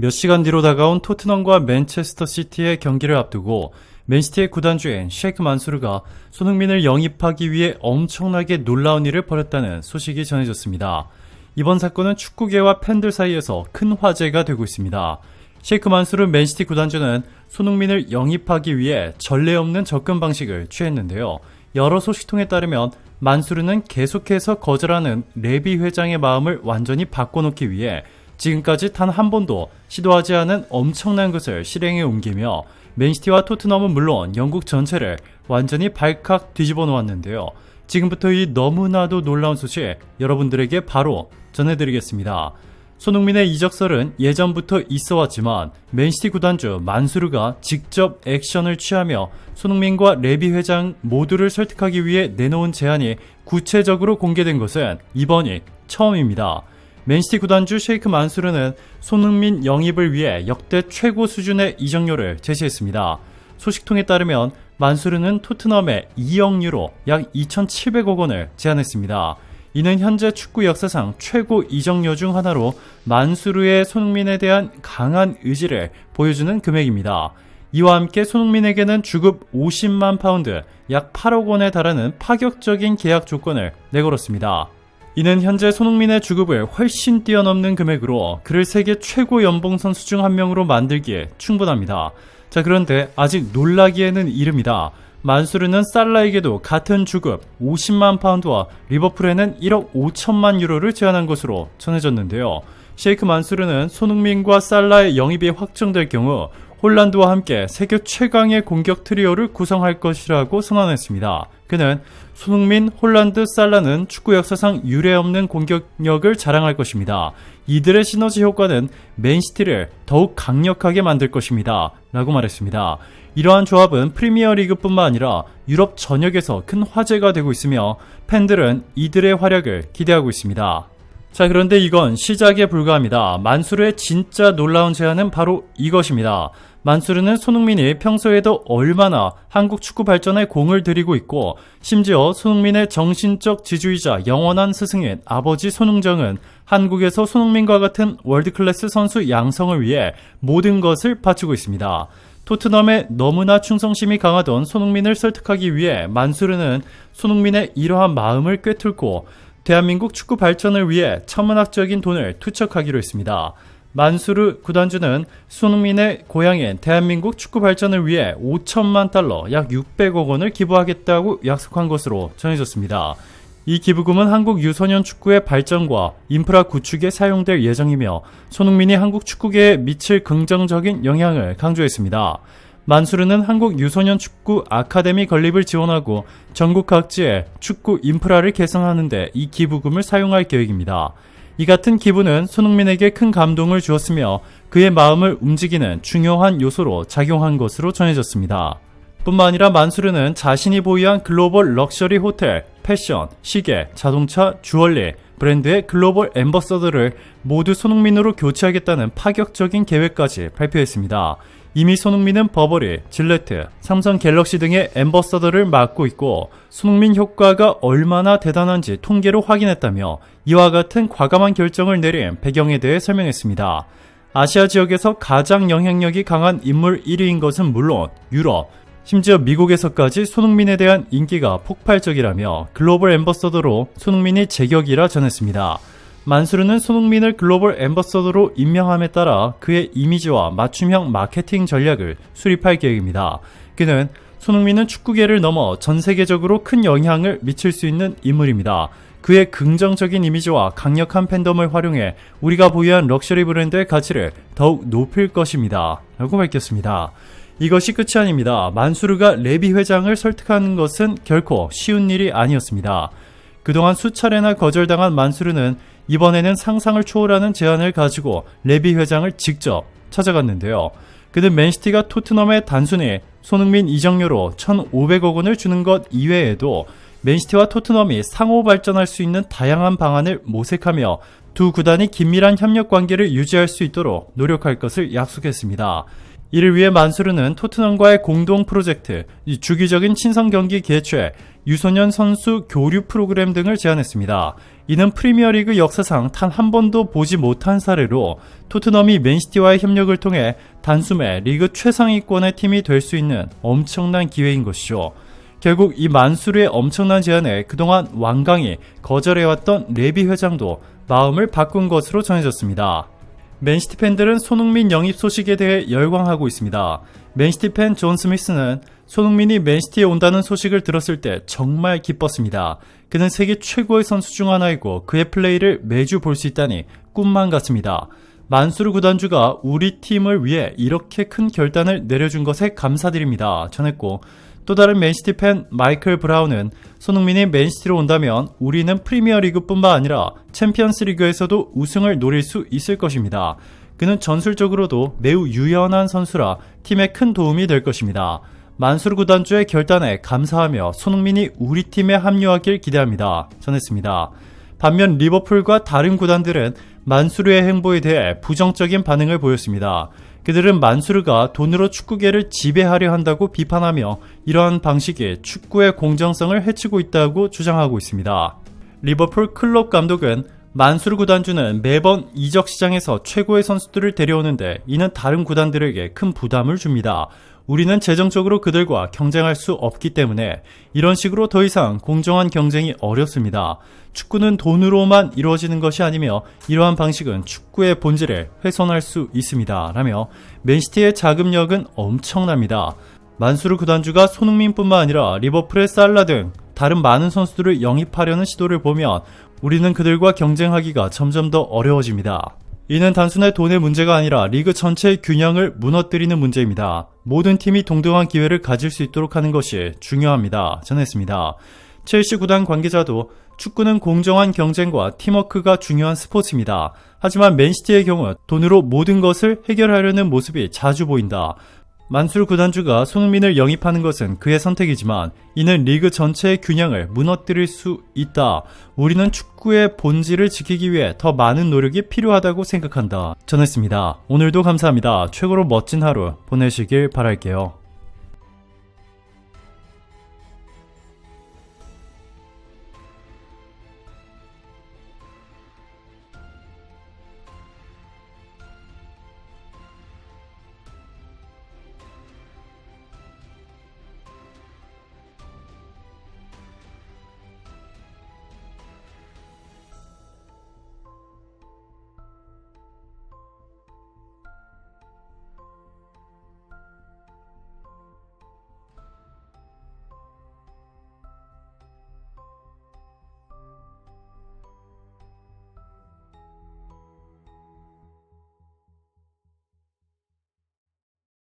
몇 시간 뒤로 다가온 토트넘과 맨체스터 시티의 경기를 앞두고 맨시티의 구단주인 셰이크 만수르가 손흥민을 영입하기 위해 엄청나게 놀라운 일을 벌였다는 소식이 전해졌습니다. 이번 사건은 축구계와 팬들 사이에서 큰 화제가 되고 있습니다. 셰이크 만수르 맨시티 구단주는 손흥민을 영입하기 위해 전례 없는 접근 방식을 취했는데요. 여러 소식통에 따르면 만수르는 계속해서 거절하는 레비 회장의 마음을 완전히 바꿔놓기 위해 지금까지 단 한 번도 시도하지 않은 엄청난 것을 실행에 옮기며 맨시티와 토트넘은 물론 영국 전체를 완전히 발칵 뒤집어 놓았는데요. 지금부터 이 너무나도 놀라운 소식 여러분들에게 바로 전해드리겠습니다. 손흥민의 이적설은 예전부터 있어 왔지만 맨시티 구단주 만수르가 직접 액션을 취하며 손흥민과 레비 회장 모두를 설득하기 위해 내놓은 제안이 구체적으로 공개된 것은 이번이 처음입니다. 맨시티 구단주 셰이크 만수르는 손흥민 영입을 위해 역대 최고 수준의 이적료를 제시했습니다. 소식통에 따르면 만수르는 토트넘에 2억 유로 약 2,700억 원을 제안했습니다. 이는 현재 축구 역사상 최고 이적료 중 하나로 만수르의 손흥민에 대한 강한 의지를 보여주는 금액입니다. 이와 함께 손흥민에게는 주급 50만 파운드, 약 8억 원에 달하는 파격적인 계약 조건을 내걸었습니다. 이는 현재 손흥민의 주급을 훨씬 뛰어넘는 금액으로 그를 세계 최고 연봉 선수 중 한 명으로 만들기에 충분합니다. 자, 그런데 아직 놀라기에는 이릅니다. 만수르는 살라에게도 같은 주급 50만 파운드와 리버풀에는 1억 5천만 유로를 제안한 것으로 전해졌는데요. 셰이크 만수르는 손흥민과 살라의 영입이 확정될 경우 홀란드와 함께 세계 최강의 공격 트리오를 구성할 것이라고 선언했습니다. 그는 손흥민, 홀란드, 살라는 축구 역사상 유례없는 공격력을 자랑할 것입니다. 이들의 시너지 효과는 맨시티를 더욱 강력하게 만들 것입니다. 라고 말했습니다. 이러한 조합은 프리미어 리그뿐만 아니라 유럽 전역에서 큰 화제가 되고 있으며 팬들은 이들의 활약을 기대하고 있습니다. 자, 그런데 이건 시작에 불과합니다. 만수르의 진짜 놀라운 제안은 바로 이것입니다. 만수르는 손흥민이 평소에도 얼마나 한국 축구 발전에 공을 들이고 있고 심지어 손흥민의 정신적 지주이자 영원한 스승인 아버지 손흥정은 한국에서 손흥민과 같은 월드클래스 선수 양성을 위해 모든 것을 바치고 있습니다. 토트넘에 너무나 충성심이 강하던 손흥민을 설득하기 위해 만수르는 손흥민의 이러한 마음을 꿰뚫고 대한민국 축구 발전을 위해 천문학적인 돈을 투척하기로 했습니다. 만수르 구단주는 손흥민의 고향인 대한민국 축구 발전을 위해 5천만 달러 약 600억 원을 기부하겠다고 약속한 것으로 전해졌습니다. 이 기부금은 한국 유소년 축구의 발전과 인프라 구축에 사용될 예정이며 손흥민이 한국 축구계에 미칠 긍정적인 영향을 강조했습니다. 만수르는 한국 유소년 축구 아카데미 건립을 지원하고 전국 각지의 축구 인프라를 개선하는 데 이 기부금을 사용할 계획입니다. 이 같은 기부는 손흥민에게 큰 감동을 주었으며 그의 마음을 움직이는 중요한 요소로 작용한 것으로 전해졌습니다. 뿐만 아니라 만수르는 자신이 보유한 글로벌 럭셔리 호텔, 패션, 시계, 자동차, 주얼리, 브랜드의 글로벌 엠버서더를 모두 손흥민으로 교체하겠다는 파격적인 계획까지 발표했습니다. 이미 손흥민은 버버리, 질레트, 삼성 갤럭시 등의 엠버서더를 맡고 있고 손흥민 효과가 얼마나 대단한지 통계로 확인했다며 이와 같은 과감한 결정을 내린 배경에 대해 설명했습니다. 아시아 지역에서 가장 영향력이 강한 인물 1위인 것은 물론 유럽, 심지어 미국에서까지 손흥민에 대한 인기가 폭발적이라며 글로벌 엠버서더로 손흥민이 제격이라 전했습니다. 만수르는 손흥민을 글로벌 엠버서더로 임명함에 따라 그의 이미지와 맞춤형 마케팅 전략을 수립할 계획입니다. 그는 손흥민은 축구계를 넘어 전 세계적으로 큰 영향을 미칠 수 있는 인물입니다. 그의 긍정적인 이미지와 강력한 팬덤을 활용해 우리가 보유한 럭셔리 브랜드의 가치를 더욱 높일 것입니다. 라고 밝혔습니다. 이것이 끝이 아닙니다. 만수르가 레비 회장을 설득하는 것은 결코 쉬운 일이 아니었습니다. 그동안 수차례나 거절당한 만수르는 이번에는 상상을 초월하는 제안을 가지고 레비 회장을 직접 찾아갔는데요. 그는 맨시티가 토트넘에 단순히 손흥민 이적료로 1,500억 원을 주는 것 이외에도 맨시티와 토트넘이 상호 발전할 수 있는 다양한 방안을 모색하며 두 구단이 긴밀한 협력 관계를 유지할 수 있도록 노력할 것을 약속했습니다. 이를 위해 만수르는 토트넘과의 공동 프로젝트, 이 주기적인 친선 경기 개최, 유소년 선수 교류 프로그램 등을 제안했습니다. 이는 프리미어리그 역사상 단 한 번도 보지 못한 사례로 토트넘이 맨시티와의 협력을 통해 단숨에 리그 최상위권의 팀이 될 수 있는 엄청난 기회인 것이죠. 결국 이 만수르의 엄청난 제안에 그동안 완강히 거절해왔던 레비 회장도 마음을 바꾼 것으로 전해졌습니다. 맨시티 팬들은 손흥민 영입 소식에 대해 열광하고 있습니다. 맨시티 팬 존 스미스는 손흥민이 맨시티에 온다는 소식을 들었을 때 정말 기뻤습니다. 그는 세계 최고의 선수 중 하나이고 그의 플레이를 매주 볼 수 있다니 꿈만 같습니다. 만수르 구단주가 우리 팀을 위해 이렇게 큰 결단을 내려준 것에 감사드립니다. 전했고 또 다른 맨시티 팬 마이클 브라운은 손흥민이 맨시티로 온다면 우리는 프리미어리그뿐만 아니라 챔피언스리그에서도 우승을 노릴 수 있을 것입니다. 그는 전술적으로도 매우 유연한 선수라 팀에 큰 도움이 될 것입니다. 만수르 구단주의 결단에 감사하며 손흥민이 우리 팀에 합류하길 기대합니다. 전했습니다. 반면 리버풀과 다른 구단들은 만수르의 행보에 대해 부정적인 반응을 보였습니다. 그들은 만수르가 돈으로 축구계를 지배하려 한다고 비판하며 이러한 방식이 축구의 공정성을 해치고 있다고 주장하고 있습니다. 리버풀 클럽 감독은 만수르 구단주는 매번 이적 시장에서 최고의 선수들을 데려오는데 이는 다른 구단들에게 큰 부담을 줍니다. 우리는 재정적으로 그들과 경쟁할 수 없기 때문에 이런 식으로 더 이상 공정한 경쟁이 어렵습니다. 축구는 돈으로만 이루어지는 것이 아니며 이러한 방식은 축구의 본질을 훼손할 수 있습니다. 라며 맨시티의 자금력은 엄청납니다. 만수르 구단주가 손흥민뿐만 아니라 리버풀의 살라 등 다른 많은 선수들을 영입하려는 시도를 보면 우리는 그들과 경쟁하기가 점점 더 어려워집니다. 이는 단순히 돈의 문제가 아니라 리그 전체의 균형을 무너뜨리는 문제입니다. 모든 팀이 동등한 기회를 가질 수 있도록 하는 것이 중요합니다. 전했습니다. 첼시 구단 관계자도 축구는 공정한 경쟁과 팀워크가 중요한 스포츠입니다. 하지만 맨시티의 경우 돈으로 모든 것을 해결하려는 모습이 자주 보인다. 만술 구단주가 손흥민을 영입하는 것은 그의 선택이지만 이는 리그 전체의 균형을 무너뜨릴 수 있다. 우리는 축구의 본질을 지키기 위해 더 많은 노력이 필요하다고 생각한다. 전했습니다. 오늘도 감사합니다. 최고로 멋진 하루 보내시길 바랄게요.